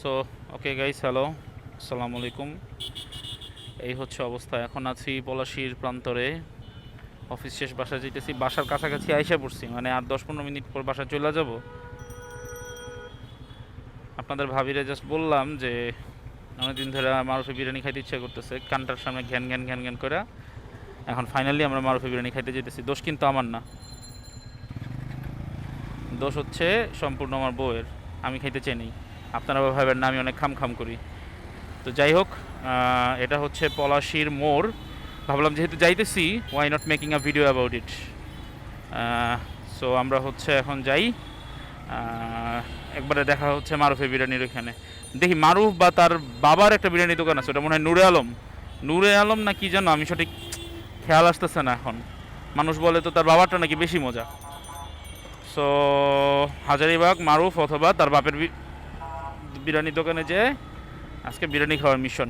So okay guys hello আসসালামু আলাইকুম এই হচ্ছে অবস্থা। এখন আছি পলাশির প্রান্তরে। অফিস শেষ বাসা যেতেছি বাসার কাছাকাছি আইসা পড়ছি। মানে আর দশ পনেরো মিনিট পর বাসায় চলে যাব। আপনাদের ভাবিরে জাস্ট বললাম যে, অনেকদিন ধরে মারুফি বিরিয়ানি খাইতে ইচ্ছা করতেছে। কানটার সামনে ঘ্যান ঘ্যান ঘ্যান ঘ্যান করে। এখন ফাইনালি আমরা মারুফি বিরিয়ানি খাইতে যেতেছি দোষ কিন্তু আমার না। দোষ হচ্ছে সম্পূর্ণ আমার বউয়ের। আমি খাইতে চাই আপনারা ভাবেন না, আমি অনেক খাম খাম করি। তো যাই হোক এটা হচ্ছে পলাশির মোড়। ভাবলাম যেহেতু যাইতেছি why not making a video about it so আমরা হচ্ছে এখন যাই। একবারে দেখা হচ্ছে মারুফের বিরিয়ানির ওখানে দেখি মারুফ বা তার বাবার একটা বিরিয়ানি দোকান আছে, ওটা মনে হয় নূরে আলম। নূরে আলম না কি জানো, আমি সঠিক খেয়াল আসতেছে না এখন। মানুষ বলে তো তার বাবারটা নাকি বেশি মজা। সো হাজারিবাগ, মারুফ অথবা তার বাপের বি- বিরিয়ানি দোকানে যে আজকে বিরিয়ানি খাওয়ার মিশন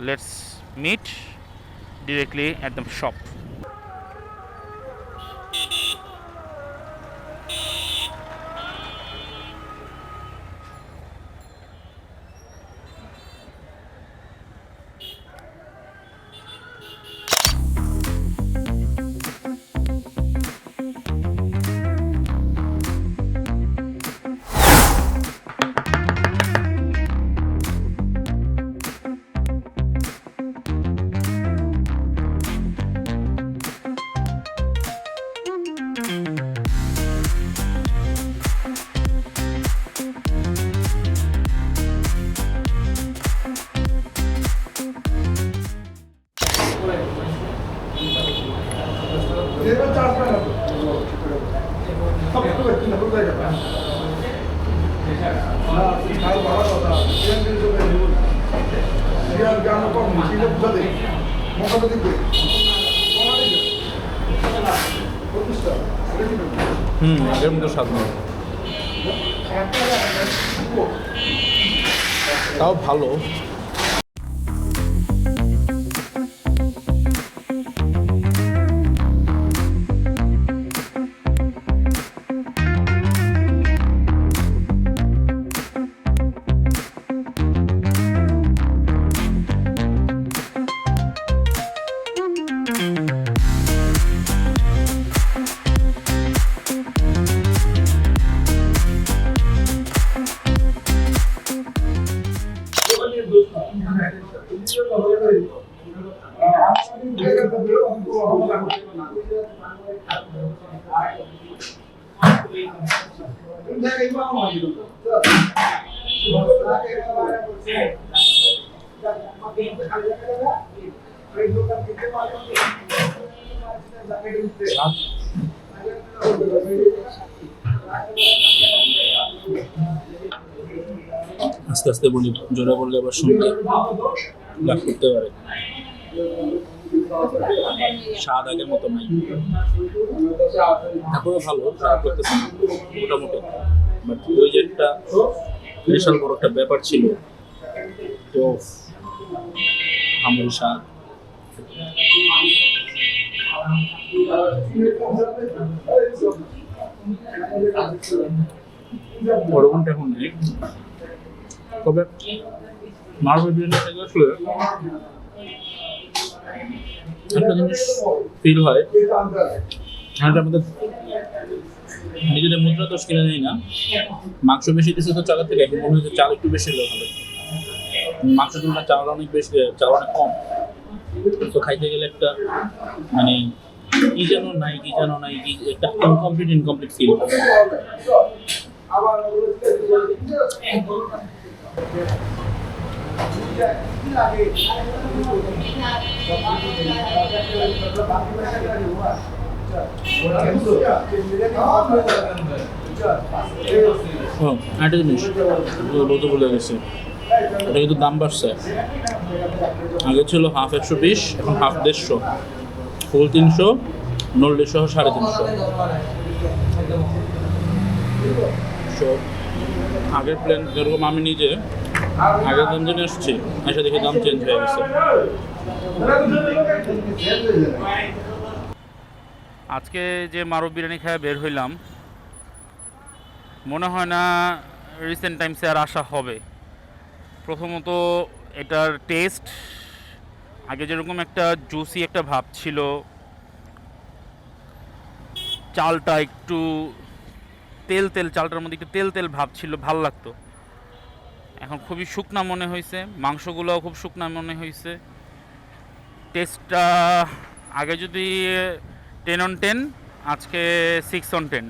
লেটস মিট ডিরেক্টলি একদম শপ হুম আগের মতো স্বাদ নেই। তাও ভালো। আস্তে আস্তে বলি জোরে বললে আবার শুনতে লাভ করতে পারে স্বাদ আগের মতো নাই। তারপরে ভালো, খারাপ করতেছে মোটামুটি। বাট ওই যে একটা বিশাল বড় একটা ব্যাপার ছিল, তো আমার স্বাদ ওরকমটা এখন নেই। তবে মার্বেল বিরিয়ানি আসলে একটা জিনিস ফিল হয়। এটা আমাদের নিজেদের মুদ্রা দোষ কিনে নেই না। মাংস বেশি দিচ্ছে তো চালের থেকে, এখন মনে হচ্ছে চাল একটু বেশি হলে ভালো মাংস তুলনায় চাল অনেক বেশি, চাল অনেক কম। তো খাইতে গেলে একটা মানে কি যেন নাই, কি যেন নাই, কি একটা ইনকমপ্লিট ইনকমপ্লিট ফিল ও একটা জিনিস বলতে ভুলে গেছি, এটা কিন্তু দাম বাড়ছে। আগে ছিল হাফ একশো বিশ, এখন হাফ দেড়শো। ফুল তিনশো নল্লিশ সহ সাড়ে তিনশো। আগের প্ল্যান যেরকম আমি নিজে আগের দাম জেনে আসছি এসে দেখে দাম চেঞ্জ হয়ে গেছে। আজকে যে মারব বিরিয়ানি খেয়ে বের হইলাম, মনে হয় না রিসেন্ট টাইমসে আর আসা হবে। প্রথমত এটার টেস্ট আগে যেরকম একটা জুসি একটা ভাব ছিল, চালটা একটু তেল তেল, চালটার মধ্যে একটু তেল তেল ভাব ছিল, ভালো লাগতো। এখন খুবই শুকনা মনে হয়েছে, মাংসগুলোও খুব শুকনা মনে হয়েছে। টেস্টটা আগে যদি টেন অন টেন আজকে সিক্স অন টেন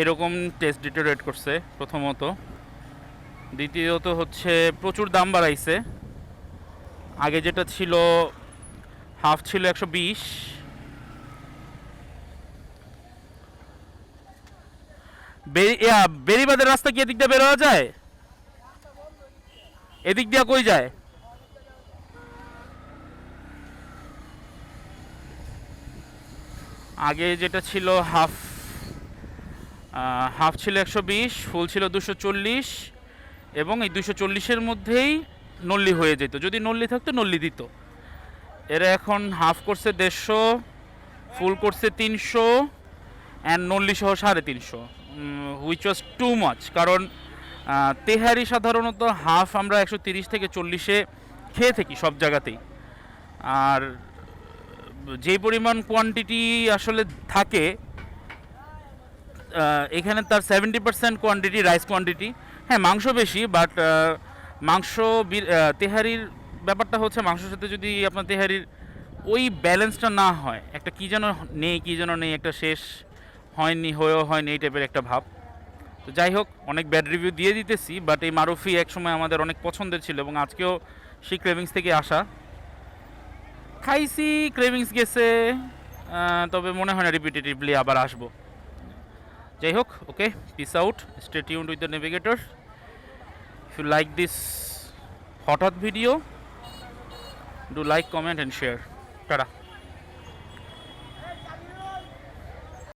এরকম টেস্ট ডিটোরেট করছে প্রথমত। দ্বিতীয়ত হচ্ছে প্রচুর দাম বাড়াইছে। আগে যেটা ছিল হাফ ছিল একশো বিশ। বেরি বেরিবাদের রাস্তা কি এদিক দিয়ে বের হওয়া যায়? এদিক দিয়ে কই যায়? আগে যেটা ছিল হাফ হাফ ছিল একশো বিশ, ফুল ছিল দুশো চল্লিশ, এবং এই দুশো চল্লিশের মধ্যেই নল্লি হয়ে যেত। যদি নল্লি থাকতো, নল্লি দিত। এরা এখন হাফ করছে দেড়শো, ফুল করছে তিনশো অ্যান্ড নল্লি সহ সাড়ে তিনশো হুইচ ওয়াজ টু মাচ কারণ তেহারি সাধারণত হাফ আমরা একশো তিরিশ থেকে চল্লিশে খেয়ে থাকি সব জায়গাতেই। আর যে পরিমাণ কোয়ান্টিটি আসলে থাকে এখানে তার seventy percent quantity rice quantity হ্যাঁ মাংস বেশি বাট মাংস তেহারির ব্যাপারটা হচ্ছে মাংসের সাথে যদি আপনার তেহারির ওই ব্যালেন্সটা না হয়, একটা কী যেন নেই, কী যেন নেই, একটা শেষ হয়নি, হয়েও হয়নি এই টাইপের একটা ভাব। তো যাই হোক, অনেক ব্যাড রিভিউ দিয়ে দিতেছি বাট এই মারুফি একসময় আমাদের অনেক পছন্দের ছিল এবং আজকেও সেই ক্রেভিংস থেকে আসা। খাইছি ক্রেভিংস গেছে তবে মনে হয় না রিপিটেটিভলি আবার আসব। যাই হোক okay peace out stay with the navigator if you like this হঠাৎ video do like comment and share tata.